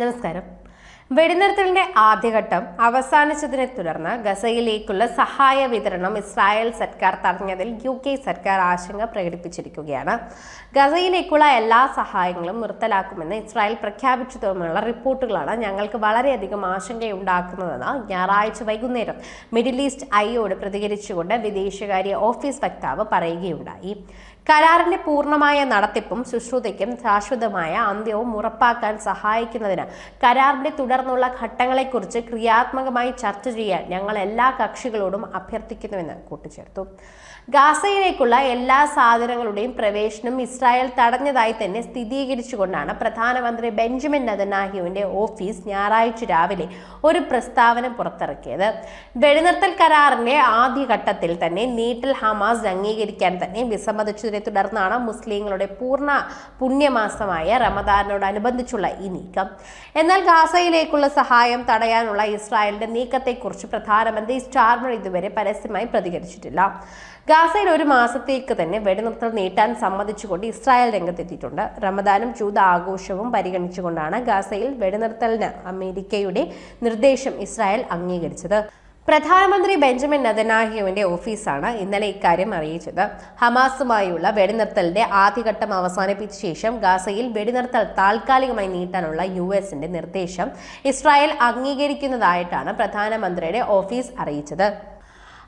നമസ്കാരം. വെടിനിർത്തലിന്റെ ആദ്യഘട്ടം അവസാനിച്ചതിനെ തുടർന്ന് ഗസയിലേക്കുള്ള സഹായ വിതരണം ഇസ്രായേൽ സർക്കാർ തടഞ്ഞതിൽ യു കെ സർക്കാർ ആശങ്ക പ്രകടിപ്പിച്ചിരിക്കുകയാണ്. ഗസയിലേക്കുള്ള എല്ലാ സഹായങ്ങളും നിർത്തലാക്കുമെന്ന് ഇസ്രായേൽ പ്രഖ്യാപിച്ചതുമുള്ള റിപ്പോർട്ടുകളാണ് ഞങ്ങൾക്ക് വളരെയധികം ആശങ്കയുണ്ടാക്കുന്നതെന്ന് ഞായറാഴ്ച വൈകുന്നേരം മിഡിൽ ഈസ്റ്റ് ഐയോട് പ്രതികരിച്ചുകൊണ്ട് വിദേശകാര്യ ഓഫീസ് വക്താവ് പറയുകയുണ്ടായി. കരാറിന്റെ പൂർണമായ നടത്തിപ്പും ശുശ്രൂതയ്ക്കും ശാശ്വതമായ അന്ത്യവും ഉറപ്പാക്കാൻ സഹായിക്കുന്നതിന് കരാറിന്റെ തുടർന്നുള്ള ഘട്ടങ്ങളെക്കുറിച്ച് ക്രിയാത്മകമായി ചർച്ച ചെയ്യാൻ ഞങ്ങൾ എല്ലാ കക്ഷികളോടും അഭ്യർത്ഥിക്കുന്നുവെന്ന് കൂട്ടിച്ചേർത്തു. ഗാസയിലേക്കുള്ള എല്ലാ സാധനങ്ങളുടെയും പ്രവേശനം ഇസ്രായേൽ തടഞ്ഞതായി തന്നെ സ്ഥിരീകരിച്ചുകൊണ്ടാണ് പ്രധാനമന്ത്രി ബെഞ്ചമിൻ നദനാഹ്യുവിന്റെ ഓഫീസ് ഞായറാഴ്ച രാവിലെ ഒരു പ്രസ്താവന പുറത്തിറക്കിയത്. വെടിനിർത്തൽ കരാറിന്റെ ആദ്യഘട്ടത്തിൽ തന്നെ നീട്ടൽ ഹമാസ് അംഗീകരിക്കാൻ തന്നെ വിസമ്മതിച്ചതിനെ തുടർന്നാണ് മുസ്ലിങ്ങളുടെ പൂർണ പുണ്യമാസമായ റമദാനോടനുബന്ധിച്ചുള്ള ഈ നീക്കം. എന്നാൽ ഗാസയിലേക്കുള്ള സഹായം തടയാനുള്ള ഇസ്രായേലിന്റെ നീക്കത്തെക്കുറിച്ച് പ്രധാനമന്ത്രി സ്റ്റാർമർ ഇതുവരെ പരസ്യമായി പ്രതികരിച്ചിട്ടില്ല. ഗാസയിൽ ഒരു മാസത്തേക്ക് തന്നെ വെടിനിർത്തൽ നീട്ടാൻ സമ്മതിച്ചുകൊണ്ട് ഇസ്രായേൽ രംഗത്തെത്തിയിട്ടുണ്ട്. റമദാനും ജൂത ആഘോഷവും പരിഗണിച്ചുകൊണ്ടാണ് ഗാസയിൽ വെടിനിർത്തലിന് അമേരിക്കയുടെ നിർദ്ദേശം ഇസ്രായേൽ അംഗീകരിച്ചത്. പ്രധാനമന്ത്രി ബെഞ്ചമിൻ നദനാഹ്യുവിന്റെ ഓഫീസാണ് ഇന്നലെ ഇക്കാര്യം അറിയിച്ചത്. ഹമാസുമായുള്ള വെടിനിർത്തലിന്റെ ആദ്യഘട്ടം അവസാനിപ്പിച്ച ശേഷം ഗാസയിൽ വെടിനിർത്തൽ താൽക്കാലികമായി നീട്ടാനുള്ള യു എസിന്റെ നിർദ്ദേശം ഇസ്രായേൽ അംഗീകരിക്കുന്നതായിട്ടാണ് പ്രധാനമന്ത്രിയുടെ ഓഫീസ് അറിയിച്ചത്.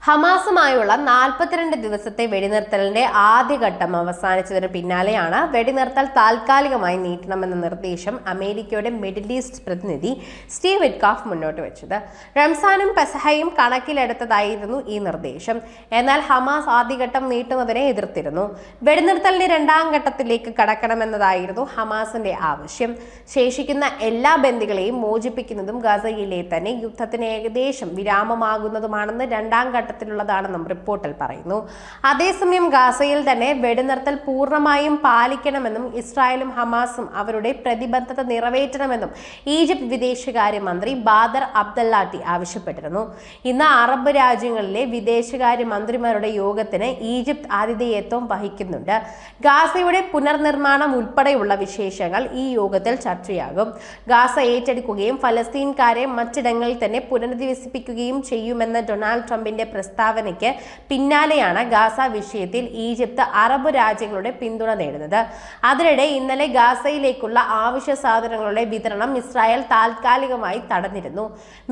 ഹമാസുമായുള്ള നാൽപ്പത്തിരണ്ട് ദിവസത്തെ വെടിനിർത്തലിന്റെ ആദ്യഘട്ടം അവസാനിച്ചതിന് പിന്നാലെയാണ് വെടിനിർത്തൽ താൽക്കാലികമായി നീട്ടണമെന്ന നിർദ്ദേശം അമേരിക്കയുടെ മിഡിൽ ഈസ്റ്റ് പ്രതിനിധി സ്റ്റീവ് വിറ്റ്കാഫ് മുന്നോട്ട് വെച്ചത്. റംസാനും പെസഹയും കണക്കിലെടുത്തതായിരുന്നു ഈ നിർദ്ദേശം. എന്നാൽ ഹമാസ് ആദ്യഘട്ടം നീട്ടുന്നതിനെ എതിർത്തിരുന്നു. വെടിനിർത്തലിന്റെ രണ്ടാം ഘട്ടത്തിലേക്ക് കടക്കണമെന്നതായിരുന്നു ഹമാസിന്റെ ആവശ്യം. ശേഷിക്കുന്ന എല്ലാ ബന്ദികളെയും മോചിപ്പിക്കുന്നതും ഗസയിലെ തന്നെ യുദ്ധത്തിന് ഏകദേശം വിരാമമാകുന്നതുമാണെന്ന് രണ്ടാം ഘട്ടത്തിലുള്ളതാണെന്നും റിപ്പോർട്ടിൽ പറയുന്നു. അതേസമയം ഗാസയിൽ തന്നെ വെടിനിർത്തൽ പൂർണമായും പാലിക്കണമെന്നും ഇസ്രായേലും ഹമാസും അവരുടെ പ്രതിബദ്ധത നിറവേറ്റണമെന്നും ഈജിപ്ത് വിദേശകാര്യമന്ത്രി ബാദർ അബ്ദല്ലാട്ടി ആവശ്യപ്പെട്ടിരുന്നു. ഇന്ന് അറബ് രാജ്യങ്ങളിലെ വിദേശകാര്യ മന്ത്രിമാരുടെ യോഗത്തിന് ഈജിപ്ത് ആതിഥേയത്വം വഹിക്കുന്നുണ്ട്. ഗാസയുടെ പുനർനിർമ്മാണം ഉൾപ്പെടെയുള്ള വിശേഷങ്ങൾ ഈ യോഗത്തിൽ ചർച്ചയാകും. ഗാസ ഏറ്റെടുക്കുകയും ഫലസ്തീൻകാരെ മറ്റിടങ്ങളിൽ തന്നെ പുനരധിവസിപ്പിക്കുകയും ചെയ്യുമെന്ന ഡൊണാൾഡ് ട്രംപിന്റെ പ്രസ്താവനയ്ക്ക് പിന്നാലെയാണ് ഗാസ വിഷയത്തിൽ ഈജിപ്ത് അറബ് രാജ്യങ്ങളുടെ പിന്തുണ നേടുന്നത്. അതിനിടെ ഇന്നലെ ഗാസയിലേക്കുള്ള ആവശ്യ സാധനങ്ങളുടെ വിതരണം ഇസ്രായേൽ താൽക്കാലികമായി തടഞ്ഞിരുന്നു.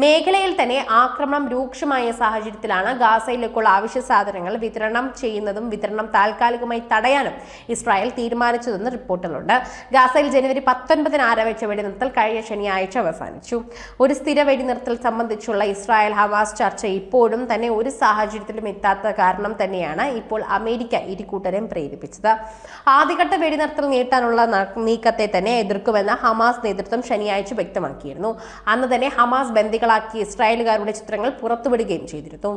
മേഖലയിൽ തന്നെ ആക്രമണം രൂക്ഷമായ സാഹചര്യത്തിലാണ് ഗാസയിലേക്കുള്ള ആവശ്യ സാധനങ്ങൾ വിതരണം ചെയ്യുന്നതും വിതരണം താൽക്കാലികമായി തടയാനും ഇസ്രായേൽ തീരുമാനിച്ചതെന്ന് റിപ്പോർട്ടുകളുണ്ട്. ഗാസയിൽ ജനുവരി പത്തൊൻപതിന് ആരംഭിച്ച വെടിനിർത്തൽ കഴിഞ്ഞ ശനിയാഴ്ച അവസാനിച്ചു. ഒരു സ്ഥിര വെടിനിർത്തൽ സംബന്ധിച്ചുള്ള ഇസ്രായേൽ ഹമാസ് ചർച്ച ഇപ്പോഴും തന്നെ ഒരു സാഹചര്യത്തിലും എത്താത്ത കാരണം തന്നെയാണ് ഇപ്പോൾ അമേരിക്ക ഇരുകൂട്ടരെയും പ്രേരിപ്പിച്ചത്. ആദ്യഘട്ട വെടിനിർത്തൽ നീട്ടാനുള്ള നീക്കത്തെ തന്നെ എതിർക്കുമെന്ന് ഹമാസ് നേതൃത്വം ശനിയാഴ്ച വ്യക്തമാക്കിയിരുന്നു. അന്ന് തന്നെ ഹമാസ് ബന്ദികളാക്കിയ ഇസ്രായേലുകാരുടെ ചിത്രങ്ങൾ പുറത്തുവിടുകയും ചെയ്തിരുന്നു.